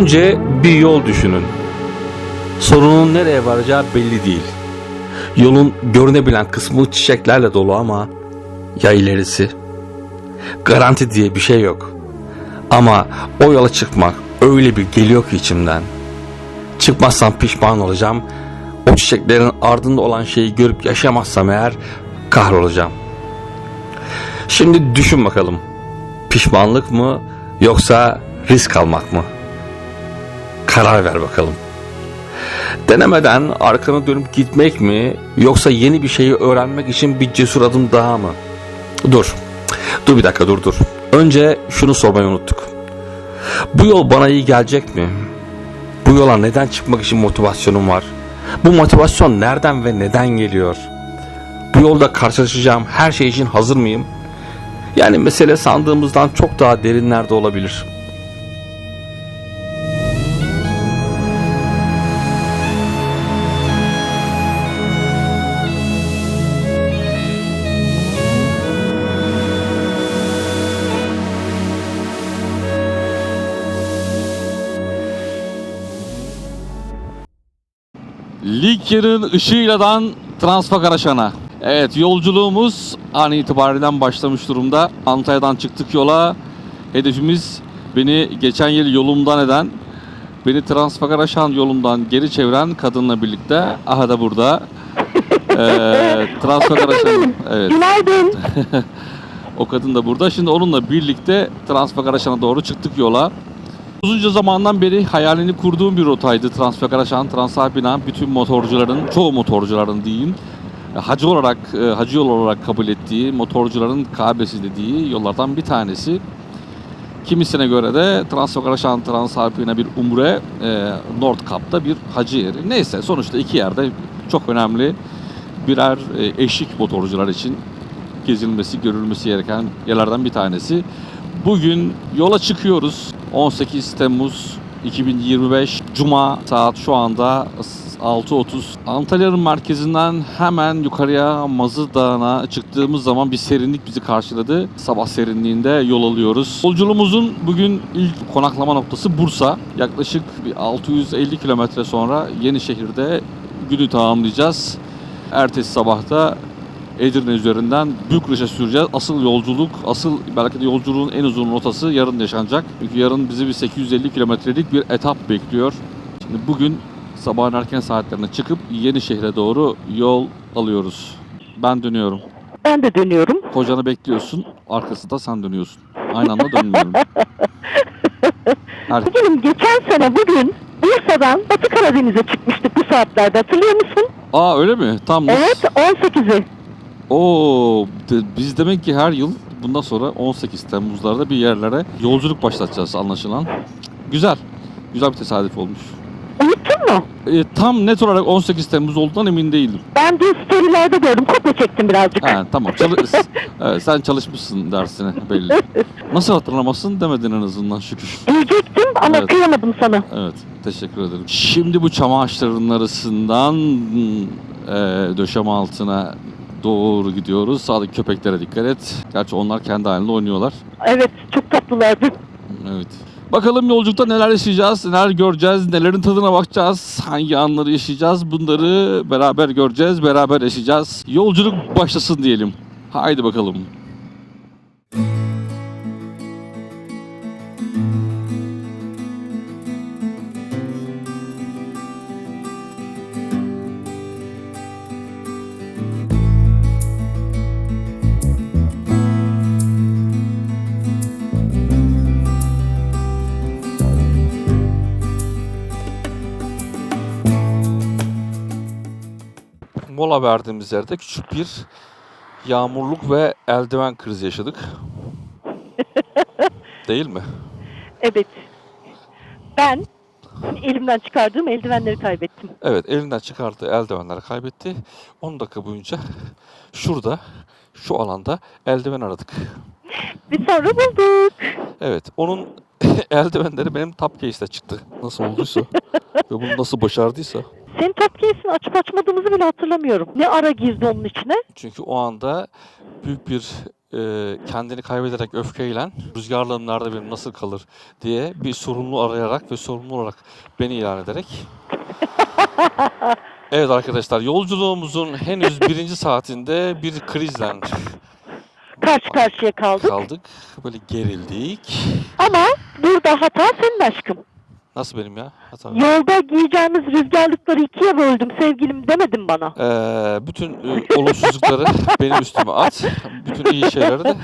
Önce bir yol düşünün. Sorunun nereye varacağı belli değil. Yolun görünebilen kısmı çiçeklerle dolu ama ya ilerisi? Garanti diye bir şey yok. Ama o yola çıkmak öyle bir geliyor ki içimden. Çıkmazsam pişman olacağım. O çiçeklerin ardında olan şeyi görüp yaşamazsam eğer kahrolacağım. Şimdi düşün bakalım. Pişmanlık mı yoksa risk almak mı? Karar ver bakalım. Denemeden arkanı dönüp gitmek mi yoksa yeni bir şeyi öğrenmek için bir cesur adım daha mı? Dur. Dur bir dakika dur dur. Önce şunu sormayı unuttuk. Bu yol bana iyi gelecek mi? Bu yola neden çıkmak için motivasyonum var? Bu motivasyon nereden ve neden geliyor? Bu yolda karşılaşacağım her şey için hazır mıyım? Yani mesele sandığımızdan çok daha derinlerde olabilir. Likya'nın ışığıyladan Transfakaraşan'a. Evet yolculuğumuz an itibariyle başlamış durumda. Antalya'dan çıktık yola. Hedefimiz beni geçen yıl yolumdan eden, beni Transfakaraşan yolundan geri çeviren kadınla birlikte. Aha da burada. Ee, Transfakaraşan. Evet. Günaydın. O kadın da burada. Şimdi onunla birlikte Transfakaraşan'a doğru çıktık yola. Uzunca zamandan beri hayalini kurduğum bir rotaydı Transfakaraşan, Transalpina. Bütün motorcuların, çoğu motorcuların diyeyim, hacı olarak, e, hacı yol olarak kabul ettiği, motorcuların Kabe'si dediği yollardan bir tanesi. Kimisine göre de Transfakaraşan, Transalpina bir umre, e, Nordkap'ta bir hacı yeri. Neyse sonuçta iki yerde çok önemli birer e, eşlik motorcular için gezilmesi, görülmesi gereken yerlerden bir tanesi. Bugün yola çıkıyoruz. 18 Temmuz 2025 Cuma saat şu anda 6.30. Antalya'nın merkezinden hemen yukarıya Mazı Dağı'na çıktığımız zaman bir serinlik bizi karşıladı. Sabah serinliğinde yol alıyoruz. Yolculuğumuzun bugün ilk konaklama noktası Bursa. Yaklaşık bir 650 kilometre sonra Yenişehir'de günü tamamlayacağız. Ertesi sabahta Edirne üzerinden Bükreş'e süreceğiz. Asıl yolculuk, asıl belki de yolculuğun en uzun rotası yarın yaşanacak. Çünkü yarın bizi bir 850 kilometrelik bir etap bekliyor. Şimdi bugün sabahın erken saatlerine çıkıp Yenişehir'e doğru yol alıyoruz. Ben dönüyorum. Ben de dönüyorum. Kocanı bekliyorsun, arkasında sen dönüyorsun. Aynı anda dönmüyorum. Her... Bugünüm geçen sene bugün Bursa'dan Batı Karadeniz'e çıkmıştık bu saatlerde hatırlıyor musun? Aa öyle mi? Tam Evet 18'i. Oo, de- biz demek ki her yıl bundan sonra 18 Temmuz'larda bir yerlere yolculuk başlatacağız anlaşılan. Güzel. Güzel bir tesadüf olmuş. Unuttun mu? E, tam net olarak 18 Temmuz olduğundan emin değilim. Ben dün storylerde gördüm. Kopya çektim birazcık. Ha, tamam. Çalı- evet, sen çalışmışsın dersine belli. Nasıl hatırlamazsın demedin en azından şükür. Diyecektim ama Evet. kıyamadım sana. Evet, teşekkür ederim. Şimdi bu çam ağaçlarının arasından e, döşeme altına doğru gidiyoruz. Sağdaki köpeklere dikkat et. Gerçi onlar kendi halinde oynuyorlar. Evet çok tatlılardı. Evet. Bakalım yolculukta neler yaşayacağız, neler göreceğiz, nelerin tadına bakacağız, hangi anları yaşayacağız bunları beraber göreceğiz, beraber yaşayacağız. Yolculuk başlasın diyelim. Haydi bakalım. Mola verdiğimiz yerde küçük bir yağmurluk ve eldiven krizi yaşadık. Değil mi? Evet. Ben elimden çıkardığım eldivenleri kaybettim. Evet elinden çıkardığı eldivenleri kaybetti. 10 dakika boyunca şurada şu alanda eldiven aradık. Ve sonra bulduk. Evet onun eldivenleri benim top case'de çıktı. Nasıl olduysa ve bunu nasıl başardıysa. Senin top case'ini açıp açmadığımızı bile hatırlamıyorum. Ne ara girdi onun içine? Çünkü o anda büyük bir e, kendini kaybederek öfkeyle rüzgarlığım nerede benim nasıl kalır diye bir sorumlu arayarak ve sorumlu olarak beni ilan ederek Evet arkadaşlar yolculuğumuzun henüz birinci saatinde bir krizle Karşı karşıya kaldık. kaldık. Böyle gerildik. Ama burada hata senin aşkım. Nasıl benim ya? Hata. Yolda giyeceğimiz rüzgarlıkları ikiye böldüm sevgilim demedin bana. Ee, bütün e, olumsuzlukları benim üstüme at. Bütün iyi şeyleri de.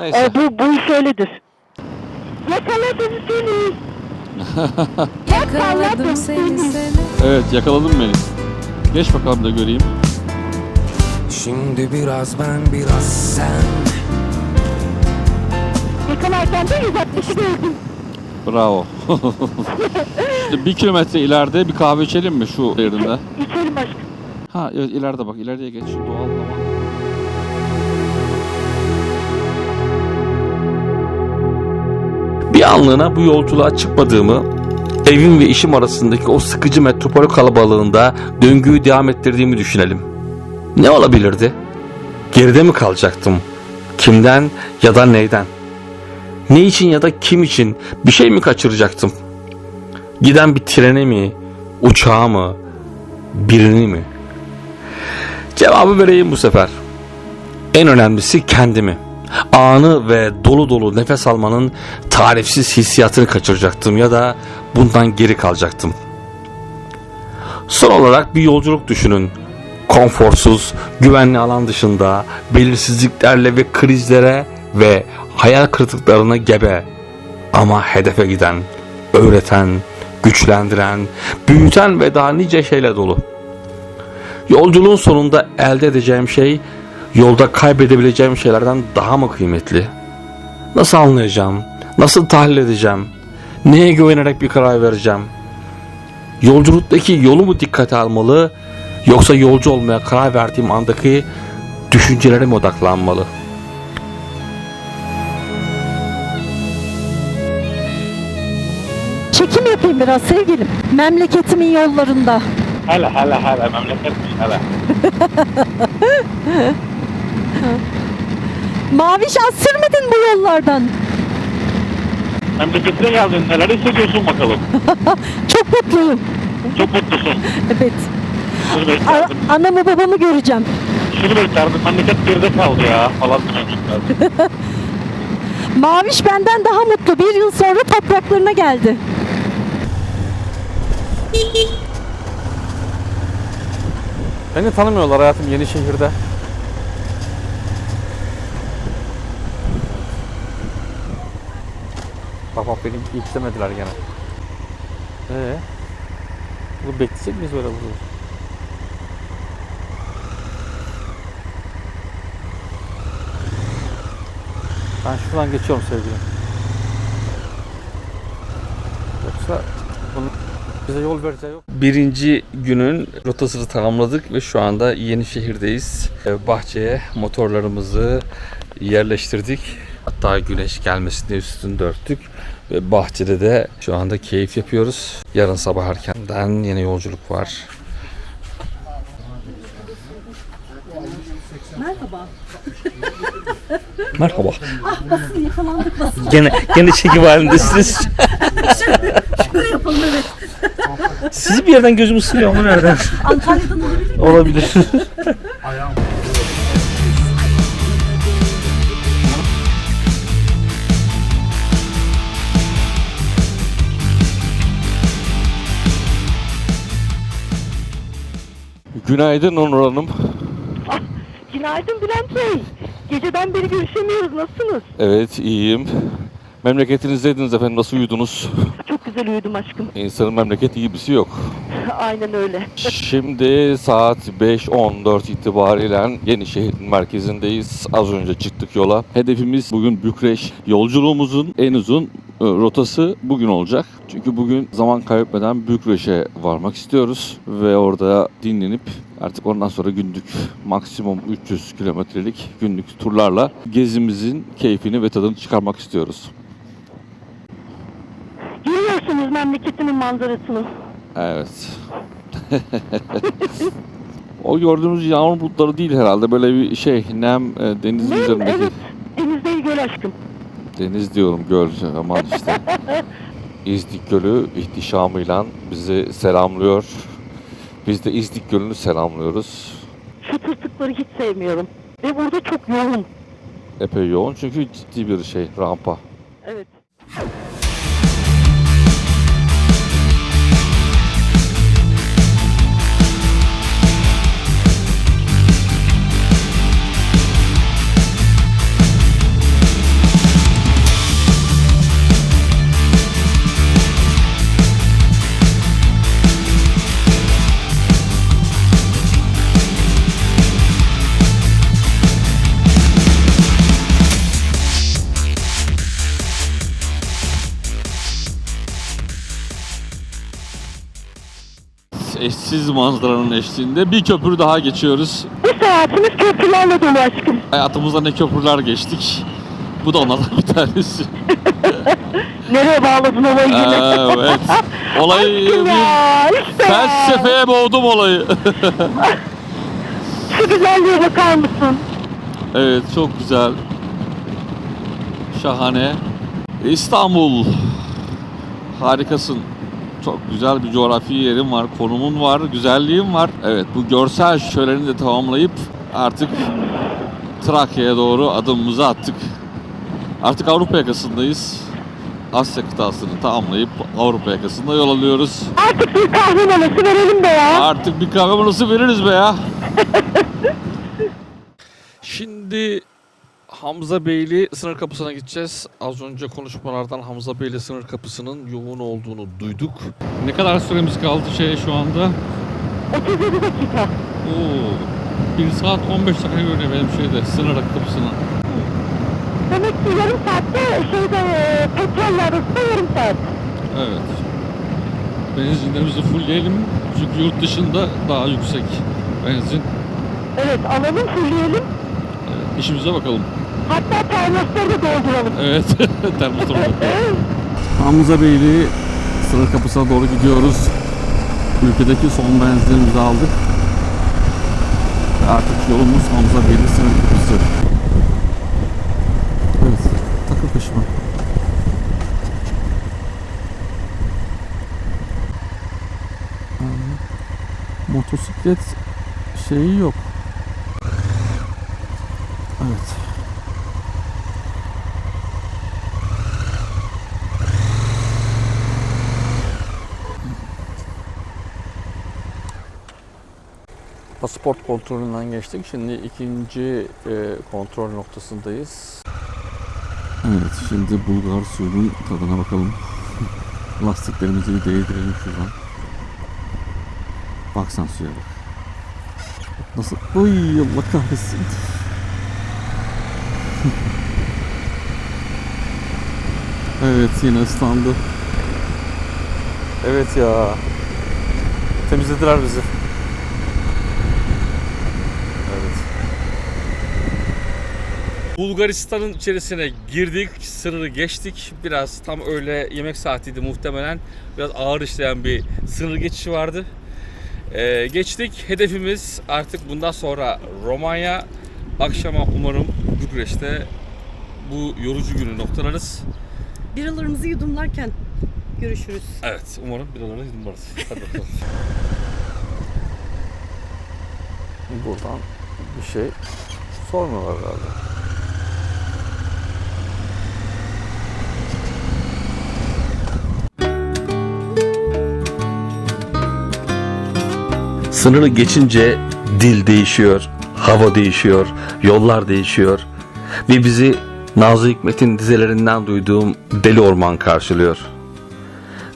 Neyse. Ee, bu, bu iş öyledir. Yakaladım seni. Yakaladım seni seni. Evet yakaladım beni. Geç bakalım da göreyim. Şimdi biraz ben biraz sen Yakalarken de 160'ı gördüm. Bravo. işte bir kilometre ileride bir kahve içelim mi şu yerinde? İçelim aşkım. Ha evet ileride bak ileriye geç şu doğal zaman. Bir anlığına bu yolculuğa çıkmadığımı, evim ve işim arasındaki o sıkıcı metropol kalabalığında döngüyü devam ettirdiğimi düşünelim. Ne olabilirdi? Geride mi kalacaktım? Kimden ya da neyden? Ne için ya da kim için bir şey mi kaçıracaktım? Giden bir treni mi, uçağı mı, birini mi? Cevabı vereyim bu sefer. En önemlisi kendimi. Anı ve dolu dolu nefes almanın tarifsiz hissiyatını kaçıracaktım ya da bundan geri kalacaktım. Son olarak bir yolculuk düşünün. Konforsuz, güvenli alan dışında, belirsizliklerle ve krizlere ve hayal kırıklıklarına gebe ama hedefe giden, öğreten, güçlendiren, büyüten ve daha nice şeyle dolu. Yolculuğun sonunda elde edeceğim şey yolda kaybedebileceğim şeylerden daha mı kıymetli? Nasıl anlayacağım? Nasıl tahlil edeceğim? Neye güvenerek bir karar vereceğim? Yolculuktaki yolu mu dikkate almalı yoksa yolcu olmaya karar verdiğim andaki düşüncelere mi odaklanmalı? Biraz sevgilim. Memleketimin yollarında. Hele hele hele memleketmiş hele. Maviş az sürmedin bu yollardan. Memleketine geldin neler hissediyorsun bakalım. Çok mutluyum. Çok mutlusun. Evet. Şunu A- beklerdim. anamı babamı göreceğim. Şunu beklerdim. Memleket geride kaldı ya falan demişler. Maviş benden daha mutlu. Bir yıl sonra topraklarına geldi. Beni tanımıyorlar hayatım Yenişehir'de. Bak bak beni ilk demediler gene. Ee, bunu bekleyecek miyiz böyle burada? Ben şuradan geçiyorum sevgilim. Yoksa bize yol vereceği yok. Birinci günün rotasını tamamladık ve şu anda Yenişehir'deyiz. Ee, Bahçeye motorlarımızı yerleştirdik. Hatta güneş gelmesini üstünde örttük. Ve bahçede de şu anda keyif yapıyoruz. Yarın sabah erkenden yine yolculuk var. Merhaba. Merhaba. Ah basın yakalandık basın. Gene, gene çekim halindesiniz. Şöyle yapalım evet. Sizi bir yerden gözüm ısırıyor ama nereden? Antalya'dan olabilir Olabilir. Günaydın Onur Hanım. Ah, günaydın Bülent Bey. Geceden beri görüşemiyoruz. Nasılsınız? Evet iyiyim. Memleketinizdeydiniz efendim nasıl uyudunuz? Güzel uyudum aşkım. İnsanın memleket gibisi yok. Aynen öyle. Şimdi saat 5.14 itibariyle Yenişehir'in merkezindeyiz. Az önce çıktık yola. Hedefimiz bugün Bükreş. Yolculuğumuzun en uzun e, rotası bugün olacak. Çünkü bugün zaman kaybetmeden Bükreş'e varmak istiyoruz. Ve orada dinlenip artık ondan sonra günlük maksimum 300 kilometrelik günlük turlarla gezimizin keyfini ve tadını çıkarmak istiyoruz. Memleketimin manzarasını. Evet. O gördüğümüz yağmur bulutları değil herhalde. Böyle bir şey nem e, denizin Nem, üzerindeki. evet. Deniz değil göl aşkım. Deniz diyorum göl aman işte. İznik Gölü ihtişamıyla bizi selamlıyor. Biz de İznik Gölü'nü selamlıyoruz. Şu tırtıkları hiç sevmiyorum. Ve burada çok yoğun. Epey yoğun çünkü ciddi bir şey rampa. Eşsiz manzaranın eşliğinde bir köprü daha geçiyoruz. Bu saatimiz köprülerle dolu aşkım. Hayatımızda ne köprüler geçtik. Bu da onlardan bir tanesi. Nereye bağladın olayı yine? evet. Olayı Aşkım bir ya işte. felsefeye boğdum olayı. Şu güzelliğe bakar mısın? evet çok güzel. Şahane. İstanbul. Harikasın. Çok güzel bir coğrafi yerin var, konumun var, güzelliğin var. Evet bu görsel şöleni de tamamlayıp artık Trakya'ya doğru adımımızı attık. Artık Avrupa yakasındayız. Asya kıtasını tamamlayıp Avrupa yakasında yol alıyoruz. Artık bir kahve molası verelim be ya. Artık bir kahve molası veririz be ya. Şimdi Hamza Beyli sınır kapısına gideceğiz. Az önce konuşmalardan Hamza Beyli sınır kapısının yoğun olduğunu duyduk. Ne kadar süremiz kaldı şey şu anda? 37 dakika. Oo, 1 saat 15 dakika görünüyor benim şeyde sınır kapısına. Demek ki yarım saatte şeyde e, petrolle arasında yarım saat. Evet. Benzinlerimizi fullleyelim çünkü yurt dışında daha yüksek benzin. Evet alalım fulleyelim. Evet, işimize bakalım. Hatta termosları da dolduralım. Evet, termosları Hamza Beyli sınır kapısına doğru gidiyoruz. Ülkedeki son benzinimizi aldık. Ve Artık yolumuz Hamza Beyli sınır kapısı. Evet, takıl peşime. Motosiklet şeyi yok. Evet. Pasaport kontrolünden geçtik. Şimdi ikinci e, kontrol noktasındayız. Evet, şimdi Bulgar suyunun tadına bakalım. Lastiklerimizi bir değdirelim şuradan. Baksan suya bak. Nasıl? Uy Allah kahretsin. evet yine ıslandı. Evet ya. Temizlediler bizi. Evet. Bulgaristan'ın içerisine girdik, sınırı geçtik. Biraz tam öyle yemek saatiydi muhtemelen. Biraz ağır işleyen bir sınır geçişi vardı. Ee, geçtik. Hedefimiz artık bundan sonra Romanya. Akşama umarım Bükreş'te bu yorucu günü noktalarız. Biralarımızı yudumlarken görüşürüz. Evet, umarım biraları yudumlarız. Hadi bakalım. Buradan bir şey sormuyorlar herhalde. Sınırı geçince dil değişiyor, hava değişiyor, yollar değişiyor ve bizi Nazlı Hikmet'in dizelerinden duyduğum deli orman karşılıyor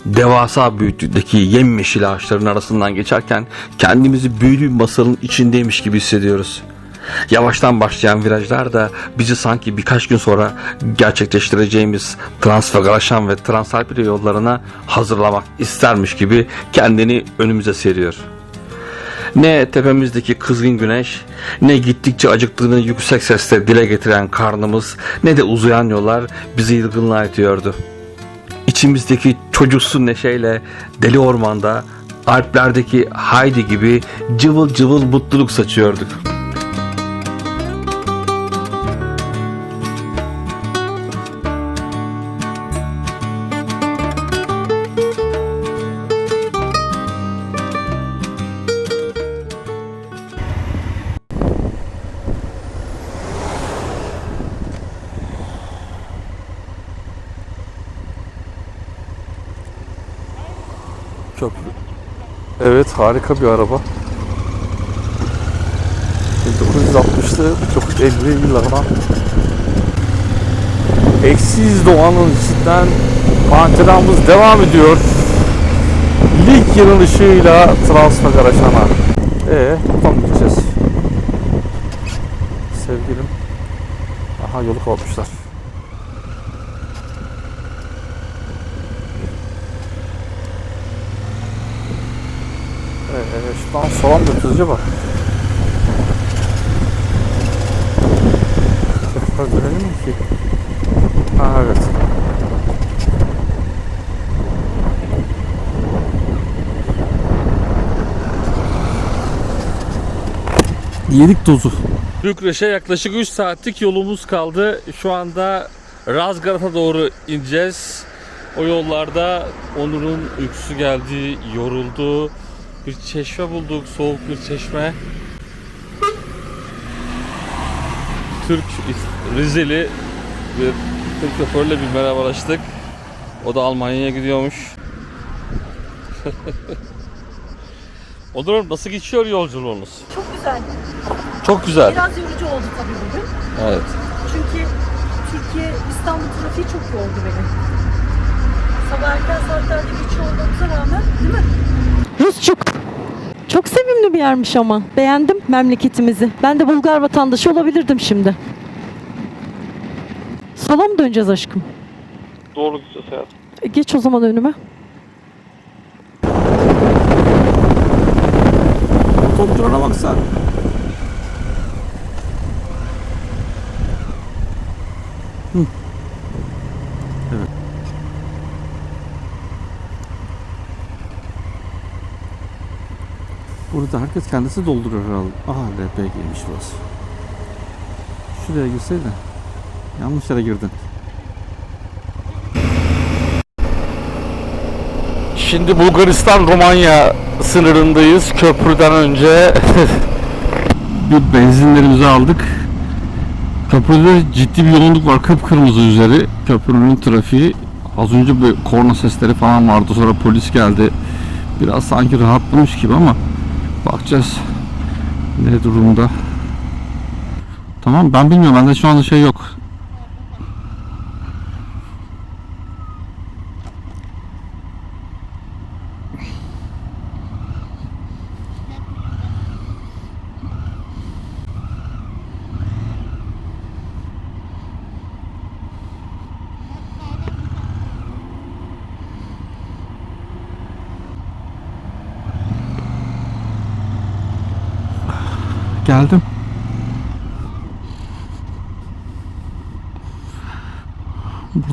devasa büyüklükteki yemyeşil ağaçların arasından geçerken kendimizi büyülü bir masalın içindeymiş gibi hissediyoruz. Yavaştan başlayan virajlar da bizi sanki birkaç gün sonra gerçekleştireceğimiz Transfagaraşan ve Transalpine yollarına hazırlamak istermiş gibi kendini önümüze seriyor. Ne tepemizdeki kızgın güneş, ne gittikçe acıktığını yüksek sesle dile getiren karnımız, ne de uzayan yollar bizi yılgınlığa itiyordu. İçimizdeki çocuksu neşeyle deli ormanda Alplerdeki Heidi gibi cıvıl cıvıl mutluluk saçıyorduk. Harika bir araba. 1960'lı 1950'li yıllardan eksiz doğanın içinden maceramız devam ediyor. Lig yılın ışığıyla Transfagaraşan'a. Ee, buradan mı gideceğiz? Sevgilim. Aha yolu kapatmışlar. Mı götürüyoruz acaba? Tekrar dönelim mi ki? Ha evet. Yedik tozu. Bükreş'e yaklaşık 3 saatlik yolumuz kaldı. Şu anda Razgrad'a doğru ineceğiz. O yollarda Onur'un uykusu geldi, yoruldu. Bir çeşme bulduk, soğuk bir çeşme. Türk Rizeli bir Türk şoförle bir merhabalaştık. O da Almanya'ya gidiyormuş. Onur'um nasıl geçiyor yolculuğunuz? Çok güzel. Çok güzel. Biraz yorucu oldu tabii bugün. Evet. Çünkü Türkiye İstanbul trafiği çok yordu beni. Sabah erken saatlerde geçiyor olmamıza rağmen değil mi? Rusçuk. Çok sevimli bir yermiş ama. Beğendim memleketimizi. Ben de Bulgar vatandaşı olabilirdim şimdi. Sola mı döneceğiz aşkım? Doğru gideceğiz hayatım. E, Geç o zaman önüme. Kontrola bak Burada herkes kendisi dolduruyor herhalde. Aha LPG'ymiş burası. Şuraya girseydin. Yanlış yere girdin. Şimdi Bulgaristan-Romanya sınırındayız. Köprüden önce bir benzinlerimizi aldık. Köprüde ciddi bir yoğunluk var. Kıpkırmızı üzeri. Köprünün trafiği. Az önce bir korna sesleri falan vardı. Sonra polis geldi. Biraz sanki rahatlamış gibi ama bakacağız ne durumda. Tamam ben bilmiyorum. Bende şu anda şey yok.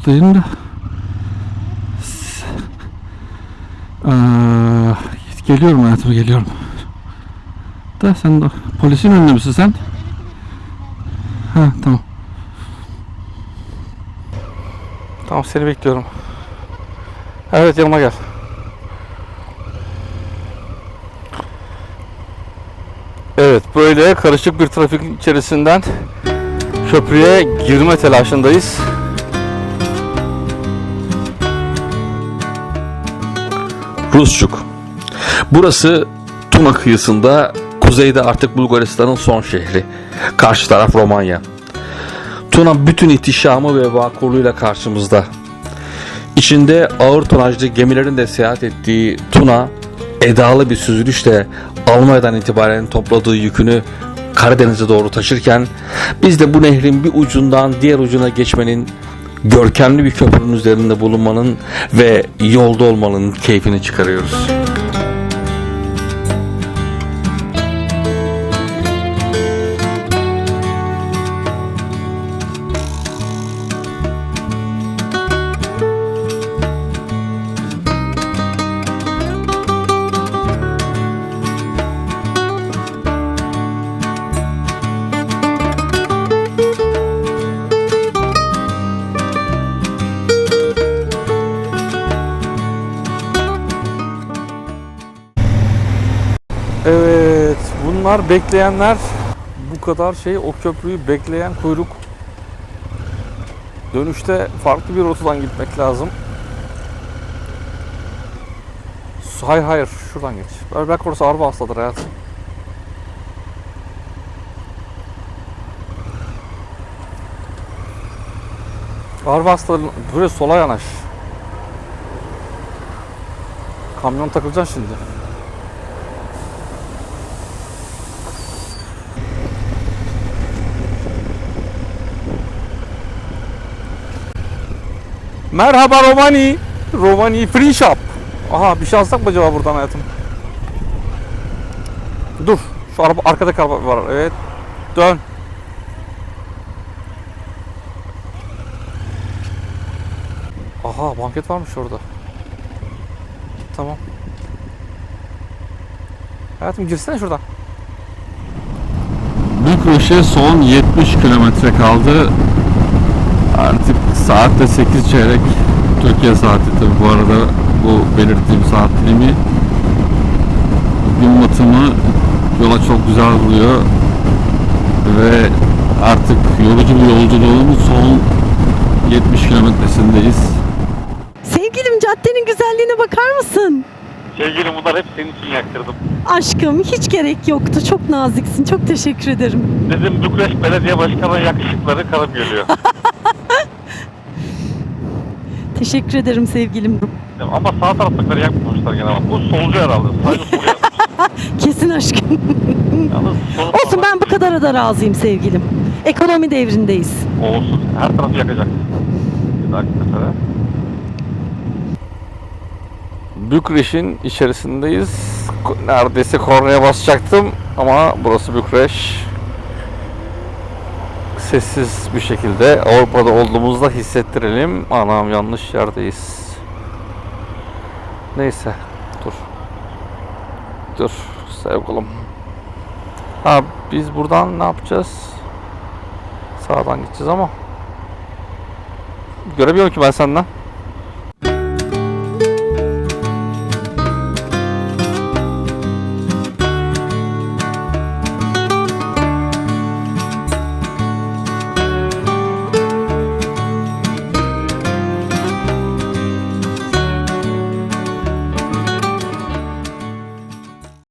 Buradayım da. Eee, geliyorum hayatım geliyorum. Da sen de polisin önünde misin sen? Ha tamam. Tamam seni bekliyorum. Evet yanıma gel. Evet böyle karışık bir trafik içerisinden köprüye girme telaşındayız. Rusçuk. Burası Tuna kıyısında, kuzeyde artık Bulgaristan'ın son şehri. Karşı taraf Romanya. Tuna bütün ihtişamı ve vakurluğuyla karşımızda. İçinde ağır tonajlı gemilerin de seyahat ettiği Tuna, edalı bir süzülüşle Almanya'dan itibaren topladığı yükünü Karadeniz'e doğru taşırken biz de bu nehrin bir ucundan diğer ucuna geçmenin görkemli bir köprünün üzerinde bulunmanın ve yolda olmanın keyfini çıkarıyoruz. Evet, bunlar bekleyenler. Bu kadar şey o köprüyü bekleyen kuyruk. Dönüşte farklı bir rotadan gitmek lazım. Hayır hayır şuradan geç. Belki orası araba hastadır hayatım. Araba hastaların böyle sola yanaş. Kamyon takılacaksın şimdi. Merhaba Romani. Romani Free Shop. Aha bir şey alsak mı acaba buradan hayatım? Dur. Şu araba arkadaki araba var. Evet. Dön. Aha banket varmış orada. Tamam. Hayatım girsene şuradan. Bükreş'e son 70 kilometre kaldı. Artık saatte 8 çeyrek. Türkiye saati tabi bu arada bu belirttiğim saat dilimi. Gün batımı yola çok güzel vuruyor. Ve artık yorucu bir yolculuğun son 70 kilometresindeyiz. Sevgilim caddenin güzelliğine bakar mısın? Sevgilim bunlar hep senin için yaktırdım. Aşkım hiç gerek yoktu. Çok naziksin. Çok teşekkür ederim. Dedim Bükreş Belediye Başkanı yakışıkları karım geliyor. Teşekkür ederim sevgilim. Ama sağ taraftakileri yakmamışlar gene ama. Bu solcu herhalde. Sadece yakmış. Kesin aşkım. Yalnız Olsun ben bu kadara da razıyım sevgilim. Ekonomi devrindeyiz. Olsun. Her tarafı yakacak. Bir dahaki sefere. Bükreş'in içerisindeyiz. Neredeyse kornaya basacaktım ama burası Bükreş. Sessiz bir şekilde Avrupa'da olduğumuzda hissettirelim. Anam yanlış yerdeyiz. Neyse dur. Dur sevgilim. Ha biz buradan ne yapacağız? Sağdan gideceğiz ama. Göremiyorum ki ben senden.